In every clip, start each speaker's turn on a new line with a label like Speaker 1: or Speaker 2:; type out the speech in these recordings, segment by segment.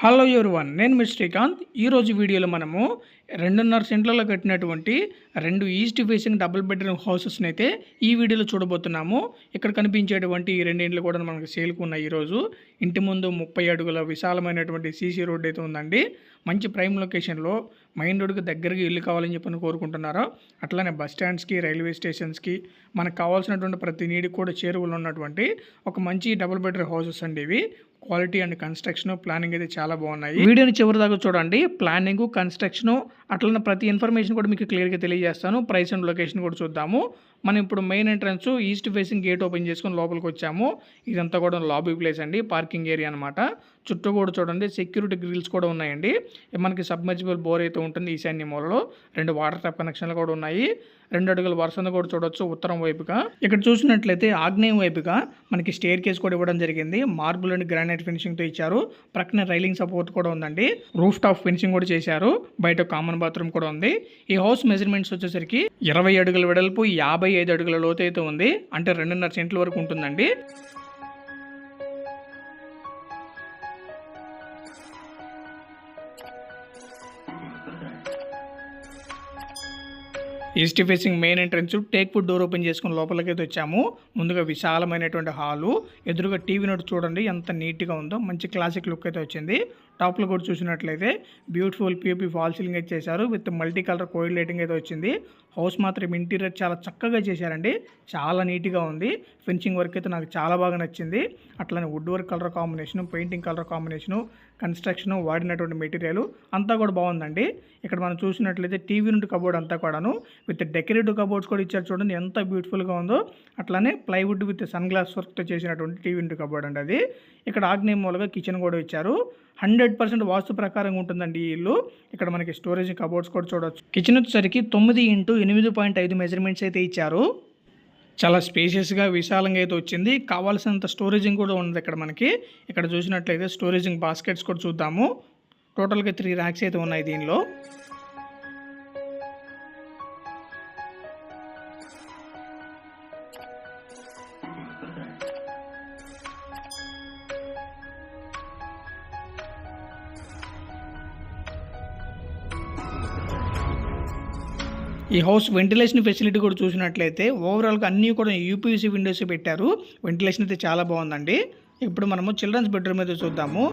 Speaker 1: Hello one నేను మీ శ్రీకాంత్. ఈరోజు వీడియోలో మనము రెండున్నర సెంట్లలో కట్టినటువంటి రెండు ఈస్ట్ ఫేసింగ్ డబుల్ బెడ్రూమ్ హౌసెస్ని అయితే ఈ వీడియోలో చూడబోతున్నాము. ఇక్కడ కనిపించేటువంటి ఈ రెండు ఇండ్లు కూడా మనకు సేల్కు ఉన్నాయి ఈరోజు ఇంటి ముందు ముప్పై అడుగుల విశాలమైనటువంటి సీసీ రోడ్ అయితే ఉందండి. మంచి ప్రైమ్ లొకేషన్లో మెయిన్ రోడ్కి దగ్గరగా ఇల్లు కావాలని చెప్పని కోరుకుంటున్నారో. అట్లానే బస్ స్టాండ్స్కి రైల్వే స్టేషన్స్కి మనకు కావాల్సినటువంటి ప్రతి నీడికి కూడా చేరువలో ఉన్నటువంటి ఒక మంచి డబుల్ బెడ్రూమ్ హౌసెస్ అండి ఇవి. క్వాలిటీ అండ్ కన్స్ట్రక్షన్ ప్లానింగ్ అయితే చాలా బాగున్నాయి. వీడియోని చివరి దాకా చూడండి. ప్లానింగ్ కన్స్ట్రక్షన్ అట్లనే ప్రతి ఇన్ఫర్మేషన్ కూడా మీకు క్లియర్గా తెలియజేస్తాను. ప్రైస్ అండ్ లొకేషన్ కూడా చూద్దాము. మనం ఇప్పుడు main entrance east facing gate open చేసుకుని లోపలికి వచ్చాము. ఇదంతా కూడా లాబీ ప్లేస్ అండి పార్కింగ్ ఏరియా అనమాట చుట్టూ కూడా చూడండి సెక్యూరిటీ గ్రిల్స్ కూడా ఉన్నాయండి. మనకి సబ్మర్జిబుల్ బోర్ అయితే ఉంటుంది ఈశాన్య మూలలో. రెండు వాటర్ ట్యాప్ కనెక్షన్లు కూడా ఉన్నాయి. రెండు అడుగుల వరుసను కూడా చూడొచ్చు ఉత్తరం వైపుగా. ఇక్కడ చూసినట్లయితే ఆగ్నేయం వైపుగా మనకి స్టేర్ కేస్ కూడా ఇవ్వడం జరిగింది. మార్బుల్ అండ్ గ్రానైట్ ఫినిషింగ్తో ఇచ్చారు. ప్రక్కన రైలింగ్ సపోర్ట్ కూడా ఉందండి. రూఫ్ టాప్ ఫినిషింగ్ కూడా చేశారు. బయట కామన్ బాత్రూమ్ కూడా ఉంది. ఈ హౌస్ మెజర్మెంట్స్ వచ్చేసరికి ఇరవై అడుగుల వెడల్పు యాభై ఐదు అడుగుల లోతు అయితే ఉంది. అంటే రెండున్నర సెంట్ల వరకు ఉంటుందండి. East facing main entrance teak wood door open చేసుకుని లోపలికి అయితే వచ్చాము. ముందుగా విశాలమైనటువంటి హాలు ఎదురుగా టీవీ నోట్ చూడండి ఎంత నీట్గా ఉందో. మంచి క్లాసిక్ లుక్ అయితే వచ్చింది. టాప్లో కూడా చూసినట్లయితే బ్యూటిఫుల్ పీఓపీ ఫాల్ సీలింగ్ అయితే చేశారు. With multi colour coil lighting అయితే వచ్చింది. హౌస్ మాత్రం ఇంటీరియర్ చాలా చక్కగా చేశారండి. చాలా నీట్గా ఉంది. ఫినిషింగ్ వర్క్ అయితే నాకు చాలా బాగా నచ్చింది. అట్లనే wood work colour combination painting colour combination construction వాడినటువంటి మెటీరియల్ అంతా కూడా బాగుందండి. ఇక్కడ మనం చూసినట్లయితే టీవీ నుండి కబోర్డ్ అంతా కూడాను విత్ డెకరేటివ్ కబోర్డ్స్ కూడా ఇచ్చారు చూడండి. ఎంత బ్యూటిఫుల్గా ఉందో. అట్లానే ప్లైవుడ్ విత్ సన్ గ్లాస్ వర్క్తో చేసినటువంటి టీవీ నుండి కబోర్డ్ అండి అది. ఇక్కడ ఆగ్నేయ మూలగా కిచెన్ కూడా ఇచ్చారు. హండ్రెడ్ పర్సెంట్ వాస్తు ప్రకారంగా ఉంటుందండి ఈ ఇల్లు. ఇక్కడ మనకి స్టోరేజ్ కబోర్డ్స్ కూడా చూడవచ్చు కిచెన్ వచ్చేసరికి తొమ్మిది ఇంటూ ఎనిమిది పాయింట్ ఐదు మెజర్మెంట్స్ అయితే ఇచ్చారు. చాలా స్పేషియస్గా విశాలంగా అయితే వచ్చింది. కావాల్సినంత స్టోరేజింగ్ కూడా ఉంది ఇక్కడ మనకి. ఇక్కడ చూసినట్లయితే స్టోరేజింగ్ బాస్కెట్స్ కూడా చూద్దాము. టోటల్గా త్రీ ర్యాక్స్ అయితే ఉన్నాయి దీనిలో. ఈ హౌస్ వెంటిలేషన్ ఫెసిలిటీ కూడా చూసినట్లయితే ఓవరాల్గా అన్నీ కూడా యూపీవీసీ విండోస్ పెట్టారు. వెంటిలేషన్ అయితే చాలా బాగుందండి. ఇప్పుడు మనము చిల్డ్రన్స్ బెడ్రూమ్ అయితే చూద్దాము.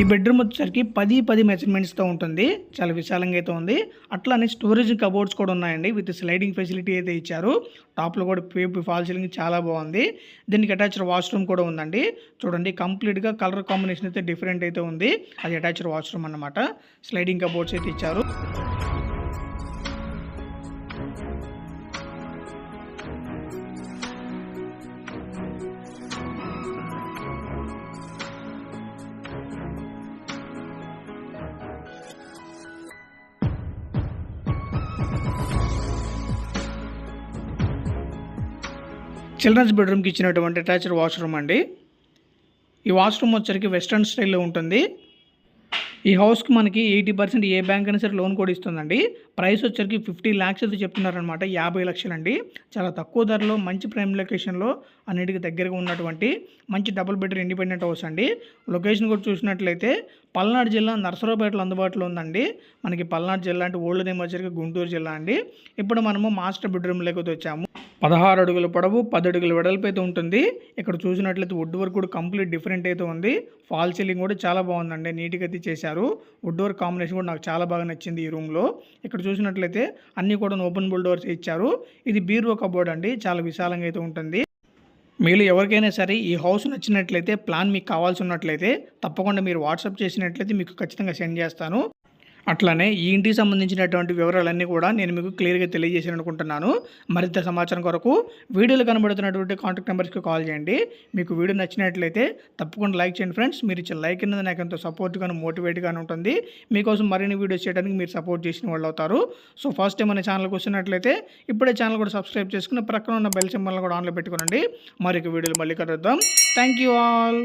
Speaker 1: ఈ బెడ్రూమ్ వచ్చేసరికి పది పది మెజర్మెంట్స్తో ఉంటుంది. చాలా విశాలంగా అయితే ఉంది. అట్లానే స్టోరేజ్ కబోర్డ్స్ కూడా ఉన్నాయండి. విత్ స్లైడింగ్ ఫెసిలిటీ అయితే ఇచ్చారు. టాప్లో కూడా పేపు ఫాల్ సీలింగ్ చాలా బాగుంది. దీనికి అటాచ్డ్ వాష్రూమ్ కూడా ఉందండి. చూడండి కంప్లీట్గా కలర్ కాంబినేషన్ అయితే డిఫరెంట్ అయితే ఉంది. అది అటాచ్డ్ వాష్రూమ్ అన్నమాట. స్లైడింగ్ కబోర్డ్స్ అయితే ఇచ్చారు. చిల్డ్రన్స్ బెడ్రూమ్కి ఇచ్చినటువంటి అటాచ్డ్ వాష్రూమ్ అండి. ఈ వాష్రూమ్ వచ్చరికి వెస్ట్రన్ స్టైల్లో ఉంటుంది. ఈ హౌస్కి మనకి ఎయిటీ పర్సెంట్ ఏ బ్యాంక్ అయినా సరే లోన్ కూడా ఇస్తుందండి. ప్రైస్ వచ్చరికి ఫిఫ్టీ ల్యాక్స్ అయితే చెప్తున్నారనమాట. యాభై లక్షలండి చాలా తక్కువ ధరలో మంచి ప్రైమ్ లొకేషన్లో అన్నిటికీ దగ్గరగా ఉన్నటువంటి మంచి డబుల్ బెడ్రూమ్ ఇండిపెండెంట్ హౌస్ అండి. లొకేషన్ కూడా చూసినట్లయితే పల్నాడు జిల్లా నర్సరావుపేటలో అందుబాటులో ఉందండి. మనకి పల్నాడు జిల్లా అంటే ఓల్డ్ నేమ్ వచ్చరికి గుంటూరు జిల్లా అండి. ఇప్పుడు మనము మాస్టర్ బెడ్రూమ్లోకి వచ్చాము. పదహారు అడుగుల పొడవు పది అడుగుల వెడల్పు అయితే ఉంటుంది. ఇక్కడ చూసినట్లయితే వుడ్ వర్క్ కూడా కంప్లీట్ డిఫరెంట్ అయితే ఉంది. ఫాల్ సీలింగ్ కూడా చాలా బాగుందండి నీట్గా అయితే చేశారు వుడ్ వర్క్ కాంబినేషన్ కూడా నాకు చాలా బాగా నచ్చింది ఈ రూమ్లో ఇక్కడ చూసినట్లయితే అన్నీ కూడా ఓపెన్ బుల్ డోర్స్ ఇచ్చారు. ఇది బీరో కబోర్డ్ అండి చాలా విశాలంగా అయితే ఉంటుంది. మీరు ఎవరికైనా సరే ఈ హౌస్ నచ్చినట్లయితే ప్లాన్ మీకు కావాల్సి ఉన్నట్లయితే తప్పకుండా మీరు వాట్సాప్ చేసినట్లయితే మీకు ఖచ్చితంగా సెండ్ చేస్తాను. అట్లానే ఈ ఇంటికి సంబంధించినటువంటి వివరాలన్నీ కూడా నేను మీకు క్లియర్గా తెలియజేసాను అనుకుంటున్నాను. మరింత సమాచారం కొరకు వీడియోలో కనబడుతున్నటువంటి కాంటాక్ట్ నెంబర్స్కి కాల్ చేయండి. మీకు వీడియో నచ్చినట్లయితే తప్పకుండా లైక్ చేయండి ఫ్రెండ్స్. మీరు ఇచ్చిన లైక్ అనేది నాకు ఎంతో సపోర్ట్గాను మోటివేట్గాను ఉంటుంది. మీకోసం మరిన్ని వీడియోస్ చేయడానికి మీరు సపోర్ట్ చేసిన వాళ్ళు అవుతారు. సో ఫస్ట్ టైం మన ఛానల్కి వస్తున్నట్లయితే ఇప్పుడే ఛానల్ కూడా సబ్స్క్రైబ్ చేసుకుని ప్రక్కన ఉన్న బెల్ సింబల్ని కూడా ఆన్లో పెట్టుకోనండి. మరొక వీడియోలు మళ్ళీ కలుద్దాం. Thank you all.